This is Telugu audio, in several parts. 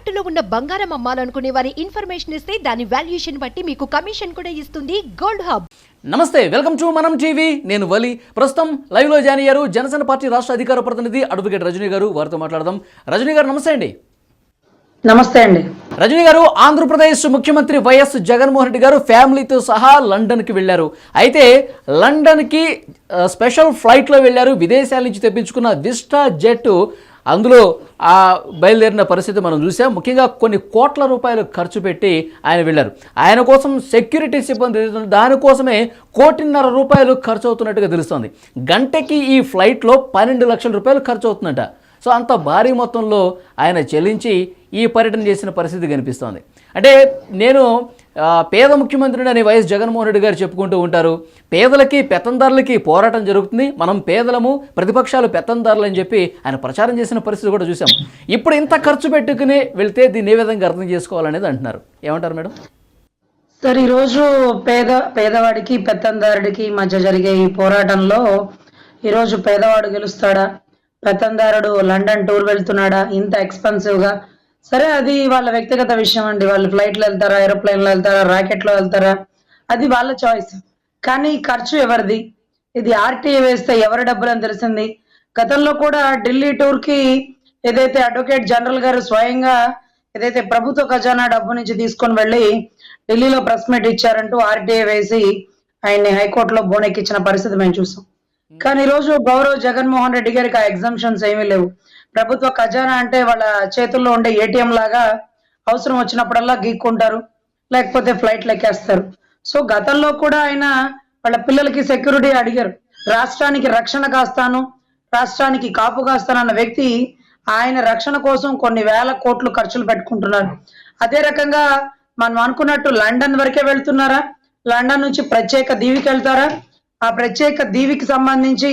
తాకట్టులో ఉన్న బంగారం అమ్మాలనుకునే వారి ఇన్ఫర్మేషన్ ఇస్తే దాని వాల్యుయేషన్ బట్టి మీకు కమిషన్ కూడా ఇస్తుంది గోల్డ్ హబ్. నమస్తే వెల్కమ్ టు మనం టీవీ. నేను వలి. ప్రస్తుతం లైవ్లో జాయిన్ అయ్యారు జనసేన పార్టీ రాష్ట్ర అధికార ప్రతినిధి అడ్వకేట్ రజనీ గారు. వారితో మాట్లాడదాం. రజనీ గారు నమస్తే అండి. నమస్తే అండి. రజనీ గారు ఆంధ్రప్రదేశ్ ముఖ్యమంత్రి వైఎస్ జగన్మోహన్ రెడ్డి గారు ఫ్యామిలీతో సహా లండన్కి వెళ్ళారు. అయితే లండన్కి స్పెషల్ ఫ్లైట్లో వెళ్ళారు. విదేశాల నుంచి తెప్పించుకున్న విస్టా జెట్. అందులో ఆ బయలుదేరిన పరిస్థితి మనం చూసాం. ముఖ్యంగా కొన్ని కోట్ల రూపాయలు ఖర్చు పెట్టి ఆయన వెళ్ళారు. ఆయన కోసం సెక్యూరిటీ సిబ్బంది దానికోసమే కోటిన్నర రూపాయలు ఖర్చు అవుతున్నట్టుగా తెలుస్తోంది. గంటకి ఈ ఫ్లైట్లో పన్నెండు లక్షల రూపాయలు ఖర్చు అవుతుందట సో అంత భారీ మొత్తంలో ఆయన చెల్లించి ఈ పర్యటన చేసిన పరిస్థితి కనిపిస్తోంది. అంటే నేను పేద ముఖ్యమంత్రిని అని వైఎస్ జగన్మోహన్ రెడ్డి గారు చెప్పుకుంటూ ఉంటారు పేదలకి పెత్తందారులకి పోరాటం జరుగుతుంది మనం పేదలము ప్రతిపక్షాలు పెత్తందారులు అని చెప్పి ఆయన ప్రచారం చేసిన పరిస్థితి కూడా చూసాం ఇప్పుడు ఇంత ఖర్చు పెట్టుకుని వెళ్తే దీన్ని ఏ విధంగా అర్థం చేసుకోవాలనేది అంటున్నారు. ఏమంటారు మేడం? సార్ ఈరోజు పేద పేదవాడికి పెత్తందారుడికి మధ్య జరిగే ఈ పోరాటంలో ఈరోజు పేదవాడు గెలుస్తాడా? పెత్తందారుడు లండన్ టూర్ వెళ్తున్నాడా? ఇంత ఎక్స్పెన్సివ్గా. సరే అది వాళ్ళ వ్యక్తిగత విషయం అండి. వాళ్ళు ఫ్లైట్లో వెళ్తారా ఏరోప్లేన్లో వెళ్తారా రాకెట్లో వెళ్తారా? అది వాళ్ళ చాయిస్ కానీ ఖర్చు ఎవరిది? ఇది ఆర్టీఏ వేస్తే ఎవరి డబ్బులు అని తెలిసింది. గతంలో కూడా ఢిల్లీ టూర్కి ఏదైతే అడ్వకేట్ జనరల్ గారు స్వయంగా ఏదైతే ప్రభుత్వ ఖజానా డబ్బు నుంచి తీసుకొని వెళ్ళి ఢిల్లీలో ప్రెస్ మీట్ ఇచ్చారంటూ ఆర్టీఏ వేసి ఆయన్ని హైకోర్టులో బోనెక్కిచ్చిన పరిస్థితి మేము చూసాం. కానీ ఈరోజు రోజు గౌరవ్ జగన్మోహన్ రెడ్డి గారికి ఆ ఎగ్జామ్షన్స్ ఏమీ లేవు. ప్రభుత్వ ఖజానా అంటే వాళ్ళ చేతుల్లో ఉండే ఏటీఎం లాగా అవసరం వచ్చినప్పుడల్లా గీక్కుంటారు లేకపోతే ఫ్లైట్ లెక్కేస్తారు సో గతంలో కూడా ఆయన వాళ్ళ పిల్లలకి సెక్యూరిటీ అడిగారు. రాష్ట్రానికి రక్షణ కాస్తాను రాష్ట్రానికి కాపు కాస్తాను అన్న వ్యక్తి ఆయన రక్షణ కోసం కొన్ని వేల కోట్లు ఖర్చులు పెట్టుకుంటున్నారు. అదే రకంగా మనం అనుకున్నట్టు లండన్ వరకే వెళ్తున్నారా? లండన్ నుంచి ప్రత్యేక దీవికి వెళ్తారా ఆ ప్రత్యేక దీవికి సంబంధించి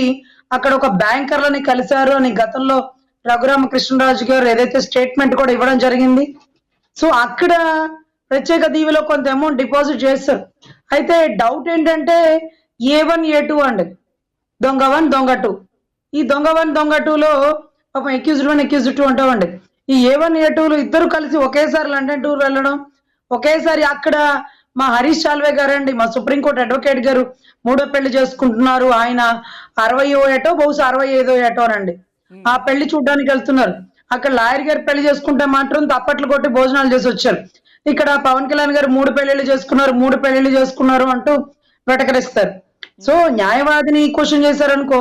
అక్కడ ఒక బ్యాంకర్లని కలిశారు అని గతంలో రఘురామ కృష్ణరాజు గారు ఏదైతే స్టేట్మెంట్ కూడా ఇవ్వడం జరిగింది. సో అక్కడ ప్రత్యేక దీవిలో కొంత అమౌంట్ డిపాజిట్ చేస్తారు. అయితే డౌట్ ఏంటంటే ఏ వన్ ఏ టూ అండి దొంగ వన్ దొంగ టూ. ఈ దొంగ వన్ దొంగ టూలో పాపం ఎక్యూజ్డ్ వన్ ఎక్యూజ్డ్ టూ అంటామండి ఈ ఏ వన్ ఏ టూలు ఇద్దరు కలిసి ఒకేసారి లండన్ టూర్ వెళ్ళడం ఒకేసారి అక్కడ మా హరీష్ చాల్వే గారండి మా సుప్రీంకోర్టు అడ్వకేట్ గారు మూడో పెళ్ళి చేసుకుంటున్నారు. ఆయన అరవై ఏటో బహుశా అరవై ఐదో ఏటోనండి ఆ పెళ్ళి చూడడానికి వెళ్తున్నారు. అక్కడ లాయర్ గారు పెళ్ళి చేసుకుంటే మాత్రం తప్పట్లు కొట్టి భోజనాలు చేసి వచ్చారు. ఇక్కడ పవన్ కళ్యాణ్ గారు మూడు పెళ్ళిళ్ళు చేసుకున్నారు మూడు పెళ్ళిళ్ళు చేసుకున్నారు అంటూ వెటకరిస్తారు. సో న్యాయవాదిని క్వశ్చన్ చేశారనుకో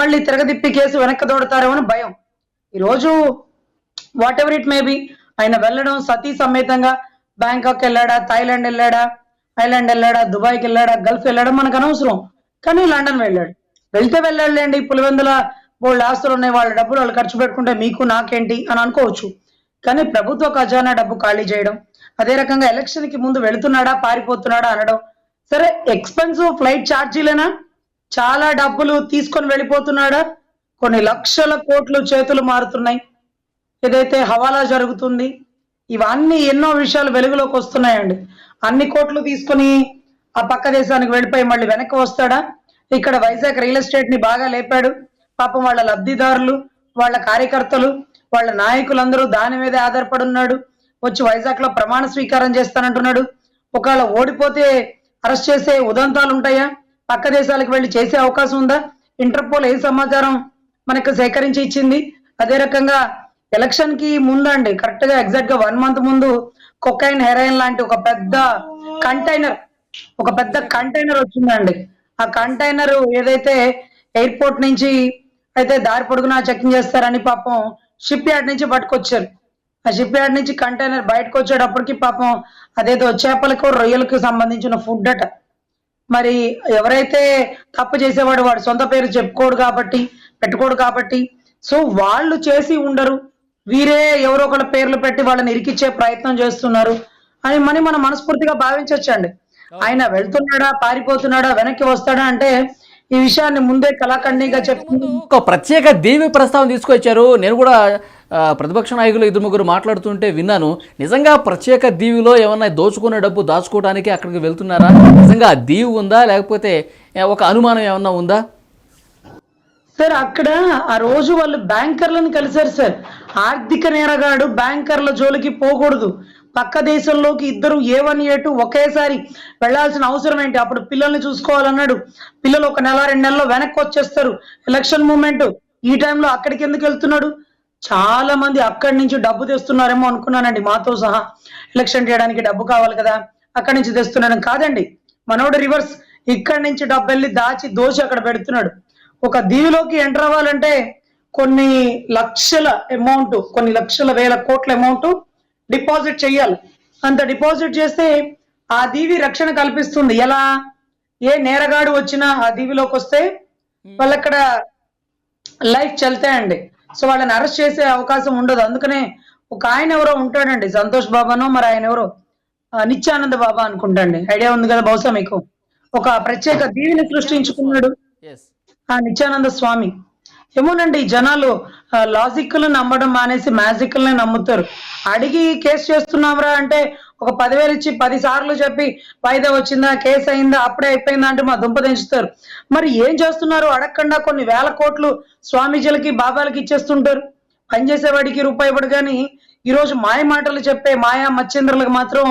మళ్ళీ తిరగదిప్పి కేసు వెనక్కి దోడతారేమో అని భయం. ఈరోజు whatever it may be ఆయన వెళ్ళడం సతీ సమేతంగా బ్యాంకాక్ వెళ్ళాడా థాయిలాండ్ వెళ్ళాడా ఐలాండ్ వెళ్ళాడా దుబాయ్కి వెళ్ళాడా గల్ఫ్ వెళ్ళాడా మనకు అనవసరం. కానీ లండన్ వెళ్ళాడు. వెళ్తే వెళ్ళాడులేండి పులివెందుల బోల్డ్ ఆస్తులు ఉన్నాయి వాళ్ళ డబ్బులు వాళ్ళు ఖర్చు పెట్టుకుంటే మీకు నాకేంటి అని అనుకోవచ్చు. కానీ ప్రభుత్వ ఖజానా డబ్బు ఖాళీ చేయడం అదే రకంగా ఎలక్షన్కి ముందు వెళుతున్నాడా పారిపోతున్నాడా అనడం. సరే ఎక్స్పెన్సివ్ ఫ్లైట్ ఛార్జీలేనా? చాలా డబ్బులు తీసుకొని వెళ్ళిపోతున్నాడా? కొన్ని లక్షల కోట్లు చేతులు మారుతున్నాయి. ఏదైతే హవాలా జరుగుతుంది ఇవన్నీ ఎన్నో విషయాలు వెలుగులోకి వస్తున్నాయండి. అన్ని కోట్లు తీసుకొని ఆ పక్క దేశానికి వెళ్ళిపోయి మళ్ళీ వెనక్కి వస్తాడా? ఇక్కడ వైజాగ్ రియల్ ఎస్టేట్ని బాగా లేపాడు. పాపం వాళ్ళ లబ్ధిదారులు వాళ్ళ కార్యకర్తలు వాళ్ళ నాయకులందరూ దాని మీదే ఆధారపడి ఉన్నాడు వచ్చి వైజాగ్లో ప్రమాణ స్వీకారం చేస్తానంటున్నాడు. ఒకవేళ ఓడిపోతే అరెస్ట్ చేసే ఉదంతాలు ఉంటాయా? పక్క దేశాలకు వెళ్ళి చేసే అవకాశం ఉందా? ఇంటర్పోల్ ఏ సమాచారం మనకు సేకరించి ఇచ్చింది? అదే రకంగా ఎలక్షన్కి ముందండి కరెక్ట్గా ఎగ్జాక్ట్గా వన్ మంత్ ముందు కొకైన్ హెరాయిన్ లాంటి ఒక పెద్ద కంటైనర్ ఒక పెద్ద కంటైనర్ వచ్చిందండి. ఆ కంటైనర్ ఏదైతే ఎయిర్పోర్ట్ నుంచి అయితే దారి పొడుగునా చెకింగ్ చేస్తారని పాపం షిప్ యార్డ్ నుంచి పట్టుకొచ్చారు. ఆ షిప్ యార్డ్ నుంచి కంటైనర్ బయటకు వచ్చేటప్పటికి పాపం అదేదో చేపలకు రొయ్యలకు సంబంధించిన ఫుడ్ అట. మరి ఎవరైతే తప్పు చేసేవాడు వాడు సొంత పేరు చెప్పుకోడు కాబట్టి పెట్టుకోడు కాబట్టి సో వాళ్ళు చేసి ఉండరు. వీరే ఎవరో ఒకళ్ళ పేర్లు పెట్టి వాళ్ళని ఇరికిచ్చే ప్రయత్నం చేస్తున్నారు. అని మని మనం మనస్ఫూర్తిగా భావించవచ్చండి ఆయన వెళ్తున్నాడా పారిపోతున్నాడా వెనక్కి వస్తాడా అంటే ఈ విషయాన్ని ముందే కళాఖండిగా చెప్తుంది. ఒక ప్రత్యేక దీవి ప్రస్తావన తీసుకొచ్చారు. నేను కూడా ప్రతిపక్ష నాయకులు ఇద్దరు ముగ్గురు మాట్లాడుతుంటే విన్నాను. నిజంగా ప్రత్యేక దీవిలో ఏమన్నా దోచుకునే డబ్బు దాచుకోవడానికి అక్కడికి వెళ్తున్నారా? నిజంగా దీవి ఉందా? లేకపోతే ఒక అనుమానం ఏమన్నా ఉందా? సార్ అక్కడ ఆ రోజు వాళ్ళు బ్యాంకర్లను కలిశారు సార్. ఆర్థిక నేరగాడు బ్యాంకర్ల జోలికి పోకూడదు. పక్క దేశంలోకి ఇద్దరు ఏ వన్ ఏ టూ ఒకేసారి వెళ్ళాల్సిన అవసరం ఏంటి? అప్పుడు పిల్లల్ని చూసుకోవాలన్నాడు. పిల్లలు ఒక నెల రెండు నెలల్లో వెనక్కి వచ్చేస్తారు. Election moment. ఈ టైంలో అక్కడికి ఎందుకు వెళ్తున్నాడు? చాలా మంది అక్కడి నుంచి డబ్బు తెస్తున్నారేమో అనుకున్నానండి. మాతో సహా ఎలక్షన్ చేయడానికి డబ్బు కావాలి కదా. అక్కడి నుంచి తెస్తున్నాను. కాదండి. మనోడు రివర్స్ ఇక్కడి నుంచి డబ్బు వెళ్ళి దాచి దోచి అక్కడ పెడుతున్నాడు. ఒక దీవిలోకి ఎంటర్ అవ్వాలంటే కొన్ని లక్షల అమౌంట్ కొన్ని లక్షల వేల కోట్ల అమౌంట్ డిపాజిట్ చేయాలి. అంత డిపాజిట్ చేస్తే ఆ దీవి రక్షణ కల్పిస్తుంది. ఎలా? ఏ నేరగాడు వచ్చినా ఆ దీవిలోకి వస్తే వాళ్ళక్కడ లైఫ్ చల్తాయండి సో వాళ్ళని అరెస్ట్ చేసే అవకాశం ఉండదు. అందుకనే ఒక ఆయన ఎవరో ఉంటాడండి. సంతోష్ బాబానో మరి ఆయన ఎవరో? నిత్యానంద బాబా అనుకుంటాండి. ఐడియా ఉంది కదా బహుశా మీకు. ఒక ప్రత్యేక దీవిని సృష్టించుకున్నాడు. ఆ నిత్యానంద స్వామి. ఏమోనండి జనాలు లాజిక్ నమ్మడం మానేసి మ్యాజిక్ నమ్ముతారు. అడిగి కేసు చేస్తున్నాంరా అంటే ఒక పదివేలు ఇచ్చి పది సార్లు చెప్పి వాయిదా వచ్చిందా? కేసు అయిందా? అప్పుడే అయిపోయిందా? అంటే మా దుంప దించుతారు. మరి ఏం చేస్తున్నారు అడగకుండా కొన్ని వేల కోట్లు స్వామీజీలకి బాబాలకి ఇచ్చేస్తుంటారు. పనిచేసేవాడికి రూపాయి ఇవ్వడు కానీ ఈరోజు మాయ మాటలు చెప్పే మాయా మచ్చేంద్రులకు మాత్రం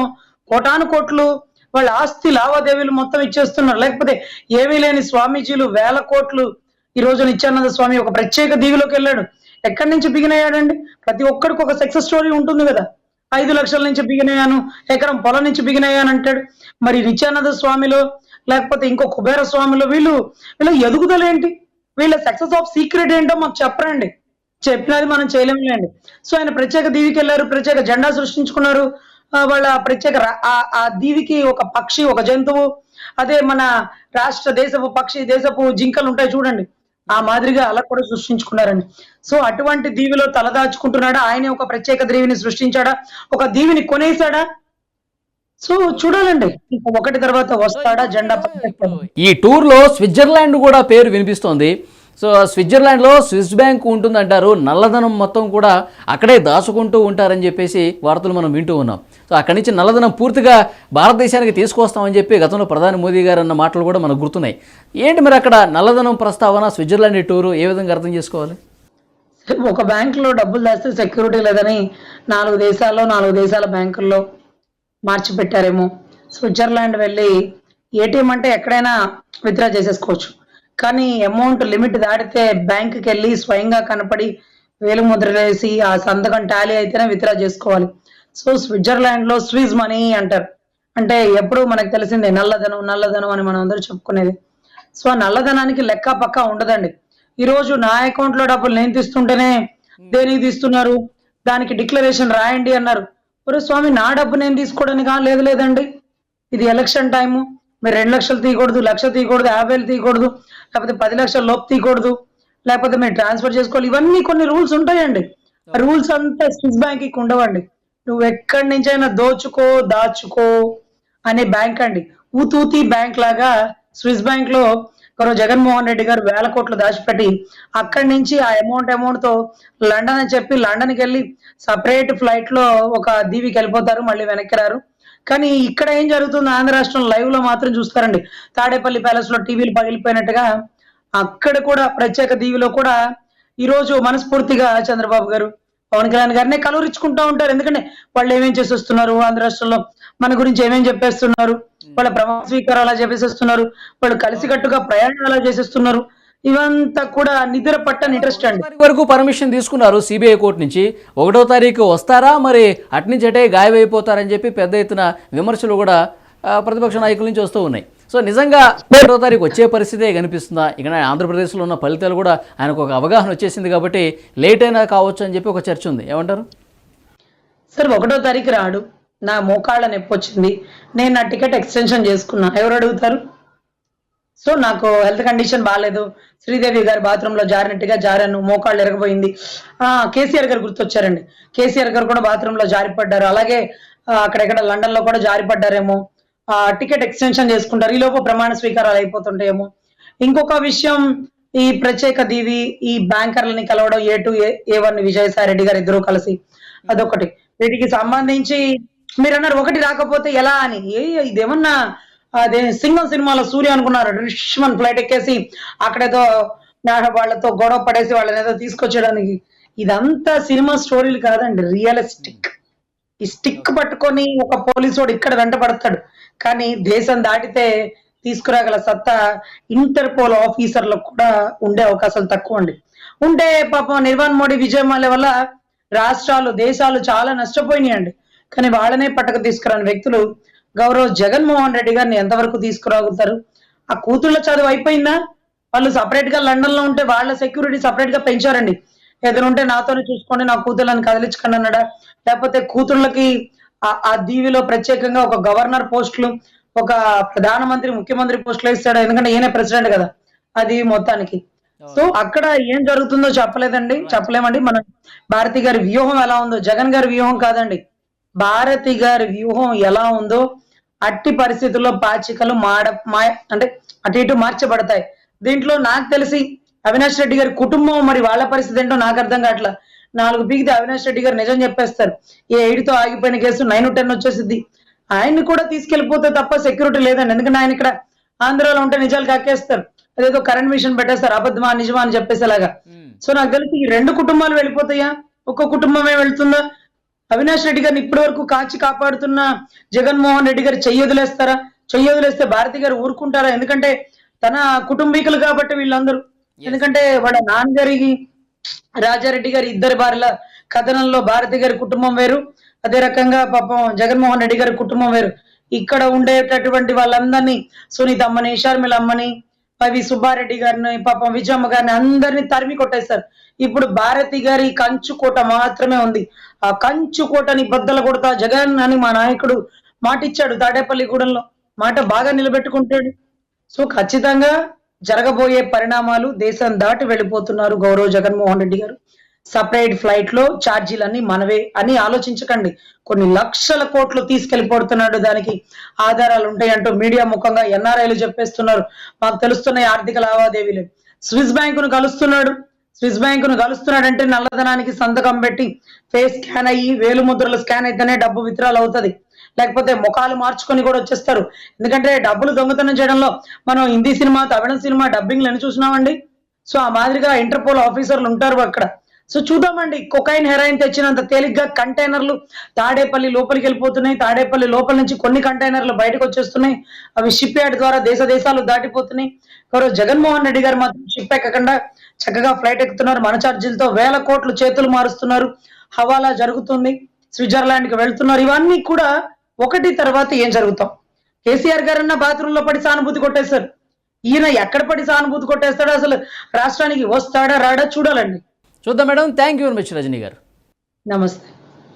కోటాను కోట్లు వాళ్ళ ఆస్తి లావాదేవీలు మొత్తం ఇచ్చేస్తున్నారు. లేకపోతే ఏమీ లేని స్వామీజీలు వేల కోట్లు ఈ రోజు నిత్యానంద స్వామి ఒక ప్రత్యేక దీవిలోకి వెళ్ళాడు. ఎక్కడి నుంచి బిగిన్ అయ్యాడండి? ప్రతి ఒక్కరికి ఒక సక్సెస్ స్టోరీ ఉంటుంది కదా. ఐదు లక్షల నుంచి బిగిన్ అయ్యాను ఎకరం పొలం నుంచి బిగిన్ అయ్యాను అంటాడు. మరి నిత్యానంద స్వామిలో లేకపోతే ఇంకో కుబేర స్వామిలో వీళ్ళు వీళ్ళ ఎదుగుదల ఏంటి? వీళ్ళ సక్సెస్ ఆఫ్ సీక్రెట్ ఏంటో మాకు చెప్పరండి. చెప్పినది మనం చేయలేములేండి. సో ఆయన ప్రత్యేక దీవికి వెళ్ళారు ప్రత్యేక జెండా సృష్టించుకున్నారు. వాళ్ళ ప్రత్యేక ఆ- ఆ దీవికి ఒక పక్షి ఒక జంతువు అదే మన రాష్ట్ర దేశపు పక్షి దేశపు జింకలు ఉంటాయి చూడండి. ఆ మాదిరిగా అలా కూడా సృష్టించుకున్నారండి. సో అటువంటి దీవిలో తలదాచుకుంటున్నాడా ఆయనే ఒక ప్రత్యేక దీవిని సృష్టించాడా? ఒక దీవిని కొనేసాడా సో చూడాలండి. ఒకటి తర్వాత వస్తాడా? జెండా ఈ టూర్లో స్విట్జర్లాండ్ కూడా పేరు వినిపిస్తోంది. సో స్విట్జర్లాండ్లో స్విస్ బ్యాంక్ ఉంటుందంటారు. నల్లధనం మొత్తం కూడా అక్కడే దాచుకుంటూ ఉంటారని చెప్పేసి వార్తలు మనం వింటూ ఉన్నాం. సో అక్కడి నుంచి నల్లధనం పూర్తిగా భారతదేశానికి తీసుకొస్తామని చెప్పి గతంలో ప్రధాని మోదీ గారు అన్న మాటలు కూడా మనకు గుర్తున్నాయి. ఏంటి మరి అక్కడ నల్లధనం ప్రస్తావన స్విట్జర్లాండ్ టూరు ఏ విధంగా అర్థం చేసుకోవాలి? ఒక బ్యాంకులో డబ్బులు దాస్తే సెక్యూరిటీ లేదని నాలుగు దేశాల్లో నాలుగు దేశాల బ్యాంకుల్లో మార్చి పెట్టారేమో. స్విట్జర్లాండ్ వెళ్ళి ఏటీఎం అంటే ఎక్కడైనా విత్డ్రా చేసేసుకోవచ్చు. కానీ అమౌంట్ లిమిట్ దాటితే బ్యాంకుకి వెళ్ళి స్వయంగా కనపడి వేలు ముద్రలు వేసి ఆ సంతకం టాలీ అయితేనే విత్డ్రా చేసుకోవాలి. సో స్విట్జర్లాండ్లో స్విజ్ మనీ అంటారు. అంటే ఎప్పుడు మనకు తెలిసిందే నల్లధనం నల్లధనం అని మనం అందరూ చెప్పుకునేది. సో ఆ నల్లధనానికి లెక్క పక్క ఉండదండి. ఈ రోజు నా అకౌంట్లో డబ్బులు నేను తీస్తుంటేనే దేనికి తీస్తున్నారు? దానికి డిక్లరేషన్ రాయండి అన్నారు. ఒరే స్వామి నా డబ్బు నేను తీసుకోవడానికి? లేదు లేదండి. ఇది ఎలక్షన్ టైము మీరు రెండు లక్షలు తీయకూడదు లక్ష తీయకూడదు యాభై వేలు తీయకూడదు లేకపోతే పది లక్షల లోపు తీయకూడదు లేకపోతే మీరు ట్రాన్స్ఫర్ చేసుకోవాలి. ఇవన్నీ కొన్ని రూల్స్ ఉంటాయండి. రూల్స్ అంతా స్విస్ బ్యాంక్కి ఉండవండి. నువ్వు ఎక్కడి నుంచైనా దోచుకో దాచుకో అనే బ్యాంక్ అండి. ఊతూతి బ్యాంక్ లాగా స్విస్ బ్యాంక్లో గౌరవ జగన్మోహన్ రెడ్డి గారు వేల కోట్లు దాచిపెట్టి అక్కడి నుంచి ఆ అమౌంట్ అమౌంట్తో లండన్ అని చెప్పి లండన్కి వెళ్ళి సపరేట్ ఫ్లైట్లో ఒక దీవికి వెళ్ళిపోతారు మళ్ళీ వెనక్కి రారు. కానీ ఇక్కడ ఏం జరుగుతుంది ఆంధ్ర రాష్ట్రం లైవ్లో మాత్రం చూస్తారండి. తాడేపల్లి ప్యాలెస్లో టీవీలు పగిలిపోయినట్టుగా అక్కడ కూడా ప్రత్యేక దీవిలో కూడా ఈ రోజు మనస్ఫూర్తిగా చంద్రబాబు గారు పవన్ కళ్యాణ్ గారినే కలవరించుకుంటా ఉంటారు. ఎందుకంటే వాళ్ళు ఏమేం చేసి వస్తున్నారు ఆంధ్ర రాష్ట్రంలో? మన గురించి ఏమేం చెప్పేస్తున్నారు? వాళ్ళ ప్రమాణ స్వీకారం అలా చెప్పేసేస్తున్నారు. వాళ్ళు కలిసికట్టుగా ప్రయాణం అలా చేసేస్తున్నారు. ఇవంతా కూడా నిద్ర పట్టని ఇంట్రెస్ట్ అండి వరకు పర్మిషన్ తీసుకున్నారు సిబిఐ కోర్టు నుంచి. ఒకటో తారీఖు వస్తారా? మరి అట్నుంచి అటే గాయమైపోతారని చెప్పి పెద్ద ఎత్తున విమర్శలు కూడా ప్రతిపక్ష నాయకుల నుంచి వస్తూ ఉన్నాయి. సో నిజంగా ఒకటో తారీఖు వచ్చే పరిస్థితే కనిపిస్తుందా? ఇక్కడ ఆంధ్రప్రదేశ్లో ఉన్న ఫలితాలు కూడా ఆయనకు ఒక అవగాహన వచ్చేసింది కాబట్టి లేట్ అయినా కావచ్చు అని చెప్పి ఒక చర్చ ఉంది. ఏమంటారు? సార్ ఒకటో తారీఖు రాడు. నా మోకాళ్ళ నొప్పి వచ్చింది. నేను నా టికెట్ ఎక్స్టెన్షన్ చేసుకున్నా. ఎవరు అడుగుతారు? సో నాకు హెల్త్ కండిషన్ బాగాలేదు శ్రీదేవి గారు బాత్రూమ్లో జారినట్టుగా జారాను మోకాళ్ళు ఎరగబోయింది. ఆ కేసీఆర్ గారు గుర్తొచ్చారండి. కేసీఆర్ గారు కూడా బాత్రూమ్లో జారిపడ్డారు. అలాగే అక్కడెక్కడ లండన్లో కూడా జారిపడ్డారేమో. ఆ టికెట్ ఎక్స్టెన్షన్ చేసుకుంటారు. ఈ ప్రమాణ స్వీకారాలు అయిపోతుంటాయేమో. ఇంకొక విషయం ఈ ప్రత్యేక దీవి ఈ బ్యాంకర్లని కలవడం A two A one Vijayasai Reddy గారు ఇద్దరు కలిసి. అదొకటి వీటికి సంబంధించి మీరు అన్నారు ఒకటి రాకపోతే ఎలా అని? ఏ ఇదేమన్నా అదే సింగం సినిమాలో సూర్య అనుకున్నారు. రిష్మన్ ఫ్లైట్ ఎక్కేసి అక్కడేదో వాళ్ళతో గొడవ పడేసి వాళ్ళని ఏదో తీసుకొచ్చేయడానికి. ఇదంతా సినిమా స్టోరీలు కాదండి రియలిస్టిక్. ఈ స్టిక్ పట్టుకొని ఒక పోలీసోడు ఇక్కడ వెంట పడతాడు. కానీ దేశం దాటితే తీసుకురాగల సత్తా ఇంటర్పోల్ ఆఫీసర్లకు కూడా ఉండే అవకాశాలు తక్కువ అండి ఉంటే పాపం నిర్వాణ్ మోడీ విజయమాల వల్ల రాష్ట్రాలు దేశాలు చాలా నష్టపోయినాయండి. కానీ వాళ్ళనే పట్టక తీసుకురాని వ్యక్తులు గౌరవ్ జగన్మోహన్ రెడ్డి గారిని ఎంతవరకు తీసుకురాగలుగుతారు? ఆ కూతుళ్ళ చదువు అయిపోయిందా? వాళ్ళు సపరేట్గా లండన్లో ఉంటే వాళ్ళ సెక్యూరిటీ సపరేట్గా పెంచారండి. ఎదురుంటే నాతోనే చూసుకోండి నా కూతుళ్ళని కదిలించకండి అన్నాడా? లేకపోతే కూతుళ్ళకి ఆ- ఆ దీవిలో ప్రత్యేకంగా ఒక గవర్నర్ పోస్టులు ఒక ప్రధానమంత్రి ముఖ్యమంత్రి పోస్టులు ఇస్తాడు ఎందుకంటే ఈయన ప్రెసిడెంట్ కదా అది మొత్తానికి. సో అక్కడ ఏం జరుగుతుందో చెప్పలేదండి చెప్పలేమండి. మన భారతి గారి వ్యూహం ఎలా ఉందో జగన్ గారి వ్యూహం కాదండి. భారతి గారి వ్యూహం ఎలా ఉందో అట్టి పరిస్థితుల్లో పాచికలు మాడ మాయ అంటే అటు ఇటు మార్చబడతాయి. దీంట్లో నాకు తెలిసి అవినాష్ రెడ్డి గారి కుటుంబం మరి వాళ్ళ పరిస్థితి ఏంటో నాకు అర్థం కావట్లా. నాలుగు పీకితే అవినాష్ రెడ్డి గారు నిజం చెప్పేస్తారు. ఏ ఎయిడ్తో ఆగిపోయిన కేసు నైన్ టెన్ వచ్చేసిద్ది ఆయన్ని కూడా తీసుకెళ్ళిపోతే తప్ప సెక్యూరిటీ లేదండి ఎందుకంటే ఆయన ఇక్కడ ఆంధ్రాలో ఉంటే నిజాలు కక్కేస్తారు అదేదో కరెంట్ మిషన్ పెట్టేస్తారు అబద్ధమా నిజమా అని చెప్పేసేలాగా. సో నాకు తెలిసి ఈ రెండు కుటుంబాలు వెళ్ళిపోతాయా? ఒక్క కుటుంబమే వెళ్తుందా? అవినాష్ రెడ్డి గారిని ఇప్పటి వరకు కాచి కాపాడుతున్న జగన్మోహన్ రెడ్డి గారు చెయ్యి వదిలేస్తారా? చెయ్యి వదిలేస్తే భారతి గారు ఊరుకుంటారా? ఎందుకంటే తన కుటుంబీకులు కాబట్టి వీళ్ళందరూ. ఎందుకంటే వాళ్ళ నాన్నగారికి రాజారెడ్డి గారి ఇద్దరి భార్యల కథనంలో భారతి గారి కుటుంబం వేరు. అదే రకంగా పాపం జగన్మోహన్ రెడ్డి గారి కుటుంబం వేరు. ఇక్కడ ఉండేటటువంటి వాళ్ళందరినీ సునీత అమ్మని షర్మిల అమ్మని పవి సుబ్బారెడ్డి గారిని పాపం విజయమ్మ గారిని అందరినీ తరిమి కొట్టేశారు. ఇప్పుడు భారతి గారి కంచు కోట మాత్రమే ఉంది. ఆ కంచు కోటని బద్దలు కొడతా జగన్ అని మా నాయకుడు మాటిచ్చాడు తాడేపల్లిగూడెంలో మాట బాగా నిలబెట్టుకుంటాడు. సో ఖచ్చితంగా జరగబోయే పరిణామాలు దేశం దాటి వెళ్ళిపోతున్నారు గౌరవ్ జగన్మోహన్ రెడ్డి గారు. సపరేట్ ఫ్లైట్లో ఛార్జీలన్నీ మనవే అని ఆలోచించకండి. కొన్ని లక్షల కోట్లు తీసుకెళ్ళిపోతున్నాడు దానికి ఆధారాలు ఉంటాయంటూ మీడియా ముఖంగా ఎన్ఆర్ఐలు చెప్పేస్తున్నారు. మాకు తెలుస్తున్నాయి ఆర్థిక లావాదేవీలు. స్విస్ బ్యాంకును కలుస్తున్నాడు. స్విస్ బ్యాంకును కలుస్తున్నాడంటే నల్లధనానికి సంతకం పెట్టి ఫేస్ స్కాన్ అయ్యి వేలు ముద్రలు స్కాన్ అయితేనే డబ్బు విత్రాలు అవుతది. లేకపోతే ముఖాలు మార్చుకొని కూడా వచ్చేస్తారు. ఎందుకంటే డబ్బులు దొంగతనం చేయడంలో మనం హిందీ సినిమా తమిళ సినిమా డబ్బింగ్లు ఎన్ని చూసినామండి. సో ఆ మాదిరిగా ఇంటర్పోల్ ఆఫీసర్లు ఉంటారు అక్కడ. సో చూద్దామండి కొకైన్ హెరాయిన్ తెచ్చినంత తేలిగ్గా కంటైనర్లు తాడేపల్లి లోపలికి వెళ్ళిపోతున్నాయి. తాడేపల్లి లోపల నుంచి కొన్ని కంటైనర్లు బయటకు వచ్చేస్తున్నాయి. అవి షిప్ యార్డ్ ద్వారా దేశ దేశాలు దాటిపోతున్నాయి. గౌరవ జగన్మోహన్ రెడ్డి గారు మాత్రం షిప్ ఎక్కకుండా చక్కగా ఫ్లైట్ ఎక్కుతున్నారు. మన ఛార్జీలతో వేల కోట్లు చేతులు మారుస్తున్నారు. హవాలా జరుగుతుంది. స్విట్జర్లాండ్కి వెళ్తున్నారు. ఇవన్నీ కూడా ఒకటి తర్వాత ఏం జరుగుతాం? కేసీఆర్ గారన్న బాత్రూంలో పడి సానుభూతి కొట్టేశారు. ఈయన ఎక్కడ పడి సానుభూతి కొట్టేస్తాడో అసలు రాష్ట్రానికి వస్తాడా రాడా చూడాలండి. చూద్దాం madam. Thank you very much Rajani గారు. నమస్తే.